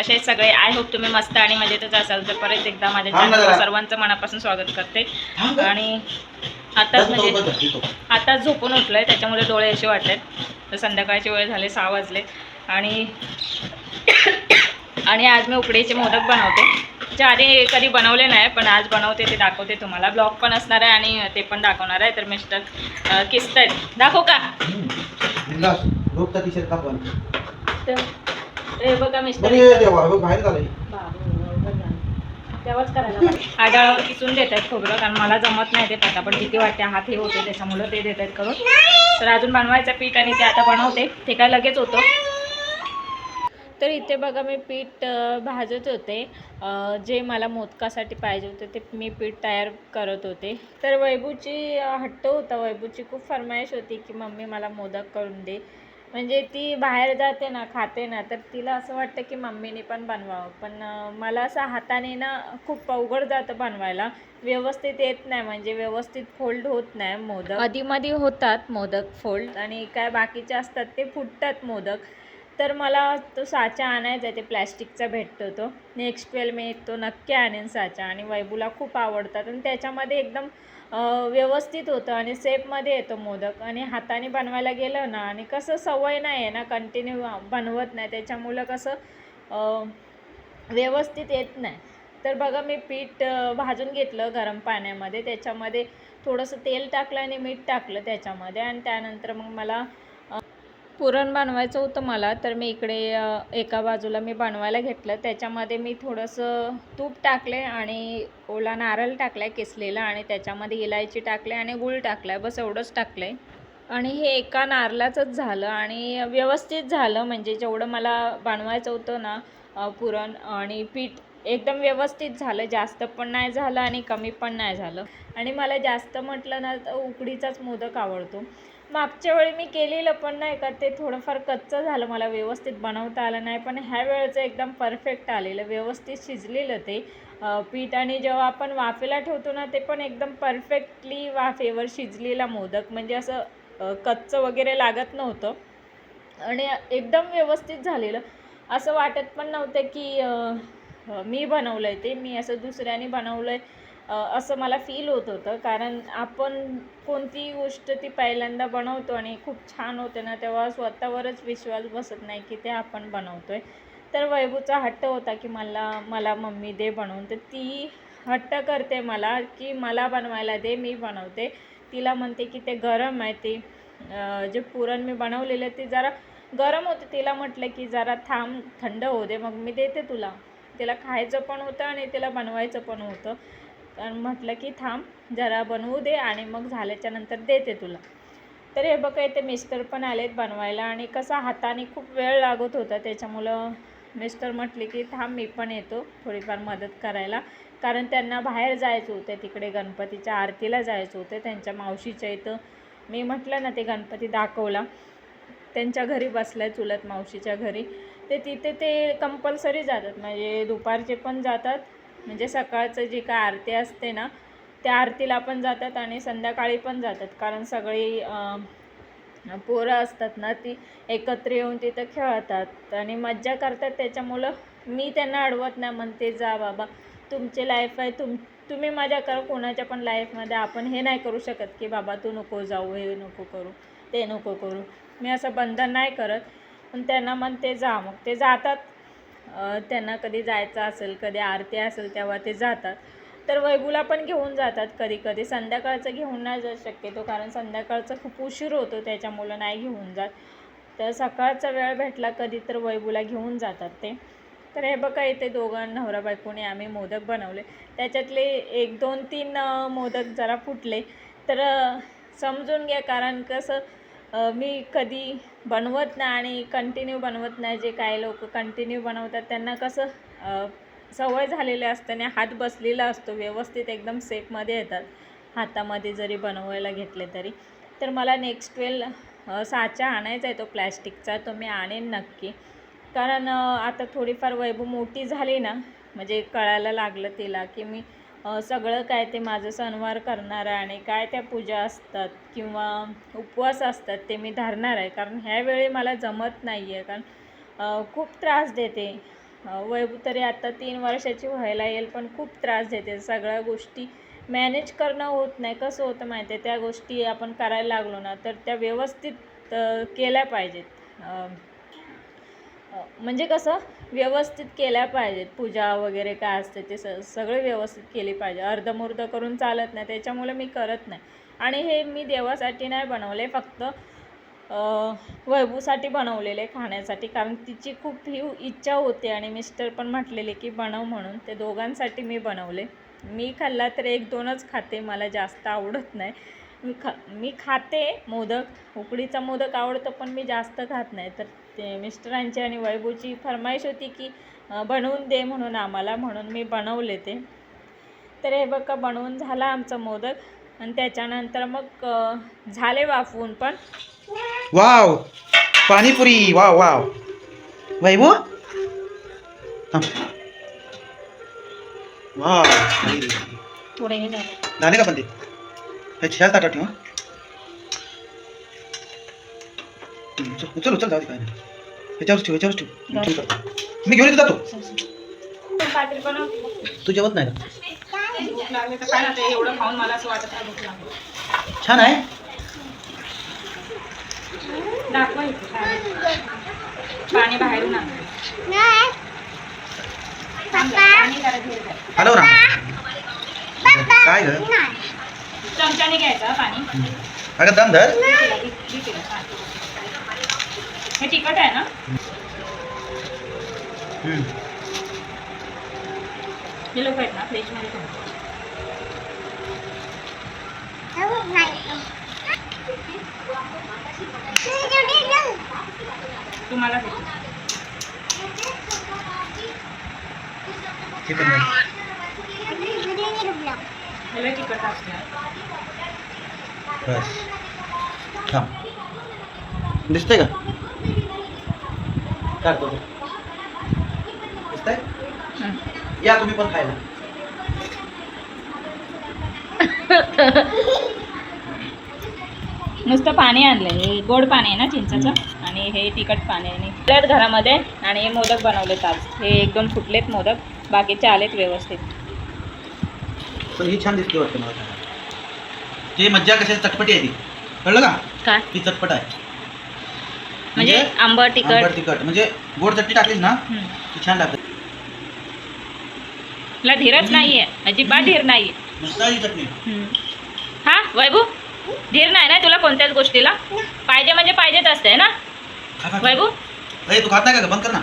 कसे आहेत सगळे आय होप तुम्ही मस्त आणि मजेतच असाल तर परत एकदा माझ्या थांब ना channel वर जरा. सर्वांचं मनापासून स्वागत करते. आणि आताच म्हणजे. आताच झोपून उठलोय त्याच्यामुळे डोळे असे वाटतात तर संध्याकाळची वेळ झाले सहा वाजले. आणि आणि आज मी उकडीचे मोदक बनवते. जे आधी कधी बनवले नाही पण आज बनवते ते दाखवते तुम्हाला. ब्लॉग पण असणार आहे आणि ते पण दाखवणार आहे. तर मिस्टर किस्त आहेत. दाखवू का. तर हे बघा मिस्टर. बरं, ये देवा, बघ, बाहेर झालंय. तेव्हाच करायला पाहिजे. आडाळावर किसून देत आहेत खोबरं कारण मला जमत नाही ते पटापट भीती वाटते हात हे होते त्याच्यामुळं ते देत आहेत करून. तर अजून बनवायचं पीठ आणि ते आता बनवते. ते काय लगेच होतं. तर इथे बघा मी पीठ अ, भाजत होते. अ, जे मला मोदकासाठी पाहिजे होते ते मी पीठ तयार करत होते. तर वैभूची अ, हट्ट होता. वैभूची खूप फरमाईश होती की मम्मी मला मोदक करून दे. म्हणजे ती बाहेर जाते ना खाते ना तर तिला असं वाटतं की मम्मीने पण बनवावं. पण मला असं हाताने ना खूप अवघड जातं बनवायला. व्यवस्थित येत नाही म्हणजे व्यवस्थित फोल्ड होत नाही मोदक. आधीमध्ये होतात मोदक फोल्ड आणि काय बाकीचे असतात ते फुटतात मोदक. तर मला तो साचा आणायचा आहे ते प्लॅस्टिकचा भेटतो तो. नेक्स्ट वेल मी तो नक्की आणेन साचा. आणि वैबूला खूप आवडतात. आणि त्याच्यामध्ये एकदम व्यवस्थित होतं आणि सेपमध्ये येतो मोदक. आणि हाताने बनवायला गेलं ना आणि कसं सवय नाही आहे ना कंटिन्यू बनवत नाही. त्याच्यामुळं कसं व्यवस्थित येत नाही. तर बघा मी पीठ भाजून घेतलं गरम पाण्यामध्ये. त्याच्यामध्ये थोडंसं तेल टाकलं आणि मीठ टाकलं त्याच्यामध्ये. आणि त्यानंतर मग मला पुरण बनवायचं होतं मला तर मी इकडे एका बाजूला मी बनवायला घेतलं. त्याच्यामध्ये मी थोडंसं तूप टाकले आणि ओला नारळ टाकला आहे किसलेला आणि त्याच्यामध्ये इलायची टाकले आणि गूळ टाकला आहे बस एवढंच टाकलं आहे आणि हे एका नारळाचंच झालं आणि व्यवस्थित झालं. म्हणजे जेवढं मला बनवायचं होतं ना पुरण आणि पीठ एकदम व्यवस्थित झालं. जास्त पण नाही झालं आणि कमी पण नाही झालं. आणि मला जास्त म्हटलं ना तर उकडीचाच मोदक आवडतो. मागच्या वेळी मी केलेलं पण नाही का ते थोडंफार कच्चं झालं. मला व्यवस्थित बनवता आलं नाही. पण ह्या वेळेचं एकदम परफेक्ट आलेलं व्यवस्थित शिजलेलं ते पीठ. आणि जेव्हा आपण वाफेला ठेवतो ना ते पण एकदम परफेक्टली वाफेवर शिजलेला मोदक. म्हणजे असं कच्चं वगैरे लागत नव्हतं. आणि एकदम व्यवस्थित झालेलं. असं वाटत पण नव्हतं की मी बनवलं आहे ते. मी असं दुसऱ्याने बनवलं आहे असं मला फील होत होतं. कारण आपण कोणतीही गोष्ट ती पहिल्यांदा बनवतो आणि खूप छान होते ना तेव्हा स्वतःवरच विश्वास बसत नाही की ते आपण बनवतो आहे तर वैभूचा हट्ट होता की मला मला मम्मी दे बनवून. तर ती हट्ट करते मला की मला बनवायला दे मी बनवते. तिला म्हणते की ते गरम आहे ते जे पुरण मी बनवलेलं ते जरा गरम होते. तिला म्हटलं की जरा थांब थंड होऊ दे मग मी देते तुला. तिला खायचं पण होतं आणि तिला बनवायचं पण होतं. कारण म्हटलं की थांब जरा बनवू दे आणि मग झाल्याच्यानंतर देते तुला. तर हे बघा इथे मिस्टर पण आलेत बनवायला आणि कसा हाताने खूप वेळ लागत होता. त्याच्यामुळं मिस्टर म्हटले की थांब मी पण येतो थोडीफार मदत करायला. कारण त्यांना बाहेर जायचं होतं. तिकडे गणपतीच्या आरतीला जायचं होतं. त्यांच्या मावशीच्या इथं. मी म्हटलं ना ते गणपती दाखवला. त्यांच्या घरी बसल्या चुलत मावशीच्या घरी. ते तिथे ते कंपल्सरी जातात. म्हणजे दुपारचे पण जातात. म्हणजे सकाळचं जी काय आरती असते ना त्या आरतीला पण जातात आणि संध्याकाळी पण जातात. कारण सगळी पोरं असतात ना ती एकत्र येऊन तिथं खेळतात. आणि मज्जा करतात. त्याच्यामुळं मी त्यांना अडवत नाही. म्हणते जा बाबा तुमची लाईफ आहे. तुम तुम्ही मजा करा. कोणाच्या पण लाईफमध्ये आपण हे नाही करू शकत की बाबा तू नको जाऊ हे नको करू ते नको करू. मी असं बंधन नाही करत. पण त्यांना म्हणते जा मग. ते जातात. त्यांना कधी जायचं असेल कधी आरती असेल तेव्हा ते जातात. तर वैभूला पण घेऊन जातात कधी कधी. संध्याकाळचं घेऊन नाही जा शक्यतो कारण संध्याकाळचं खूप उशीर होतो त्याच्यामुळं नाही घेऊन जात. तर सकाळचा वेळ भेटला कधी तर वैभूला घेऊन जातात ते. तर हे बघा इथे दोघं नवरा बायकोने आम्ही मोदक बनवले. त्याच्यातले एक दोन तीन मोदक जरा फुटले. तर समजून घ्या कारण कसं मी कधी बनवत नाही आणि कंटिन्यू बनवत नाही जे काही लोक कंटिन्यू बनवतात त्यांना कसं सवय झालेली असते आणि हात बसलेला असतो व्यवस्थित एकदम सेफमध्ये येतात हातामध्ये जरी बनवायला घेतले तरी. तर मला नेक्स्ट वेल साचा आणायचा आहे तो प्लॅस्टिकचा तो मी आणेन नक्की. कारण आता थोडीफार वैभव मोठी झाली ना म्हणजे कळायला लागलं तिला की मी सगळं काय ते माझं सणवार करणार आहे आणि काय त्या पूजा असतात किंवा उपवास असतात ते मी धरणार आहे. कारण ह्यावेळी मला जमत नाही आहे कारण खूप त्रास देते. अं, तरी आता तीन वर्षाची व्हायला येईल पण खूप त्रास देते. सगळ्या गोष्टी मॅनेज करणं होत नाही. कसं होतं माहिती आहे त्या गोष्टी आपण करायला लागलो ना तर त्या व्यवस्थित केल्या पाहिजेत. म्हणजे कसं? व्यवस्थित केल्या पाहिजेत. पूजा वगैरे काय असते ते स सगळे व्यवस्थित केली पाहिजे. अर्धमुर्ध करून चालत नाही त्याच्यामुळे मी करत नाही. आणि हे मी देवासाठी नाही बनवले फक्त वैभूसाठी बनवलेले खाण्यासाठी. कारण तिची खूप ही इच्छा होती आणि मिस्टर पण म्हटलेले की बनव म्हणून. ते दोघांसाठी मी बनवले. मी खाल्ला तर एक दोनच खाते मला जास्त आवडत नाही. मी खा मी खाते मोदक. उकडीचा मोदक आवडतो पण मी जास्त खात नाही. तर ते मिस्टरांची आणि वैभूची फरमाईश होती की बनवून दे म्हणून आम्हाला म्हणून मी बनवले ते. तर हे बघा बनवून झाला आमचा मोदक. आणि त्याच्यानंतर मग झाले वाफवून पण. वाव! पाणीपुरी! Wow wow! थांब. वाव! पुढे हे झालं झाले का पण ते हे छान ताटा ठेवा उचल उचल जाऊ दे काय नाही. ह्याच्यावरच ठेव ह्याच्यावरच ठेव. करतो. मी घेऊन येतो जातो. तू जेवत नाही का भूक लागली तर काय ना एवढं खाऊन मला असं वाटत नाही भूक लागली छान आहे. पाणी बाहेरून. हॅलो ना काय ग? चमच्याने घ्यायचं पाणी. अगं दम धर दे तिला, दे- दे तिला पाणी. हे तिखट आहे ना. हे लोक आहेत ना फ्रीजमध्ये. तुम्हाला असते. दिसतंय का? काढतो. दिसतंय? या तुम्ही पण खायला. नुसतं पाणी आणलं हे गोड पाणी आहे ना चिंचाचं? आणि हे तिखट पाणी आहे. त्यात घरामध्ये आणि हे मोदक बनवलेत आज. हे एक दोन फुटलेत मोदक. बाकीचे आलेत व्यवस्थित. पण ही छान दिसते वाटतं मला. ते मज्जा कशी चटपटी आहे ती. कळलं का? काय? ती चटपट आहे. म्हणजे आंबट तिखट. आंबट तिखट. म्हणजे गोड चटणी टाकलीस ना हम्म. छान लागते. धीरच नाहीये. अजिबात धीर नाहीये. मस्त आहे ही चटणी. हम्म. हा वैभू? धीर नाही ना तुला कोणत्याच गोष्टीला? पाहिजे म्हणजे पाहिजेच असते ना? खा, खा, खा. वैभू? ए, तू खात नाही का ग? बंद कर ना.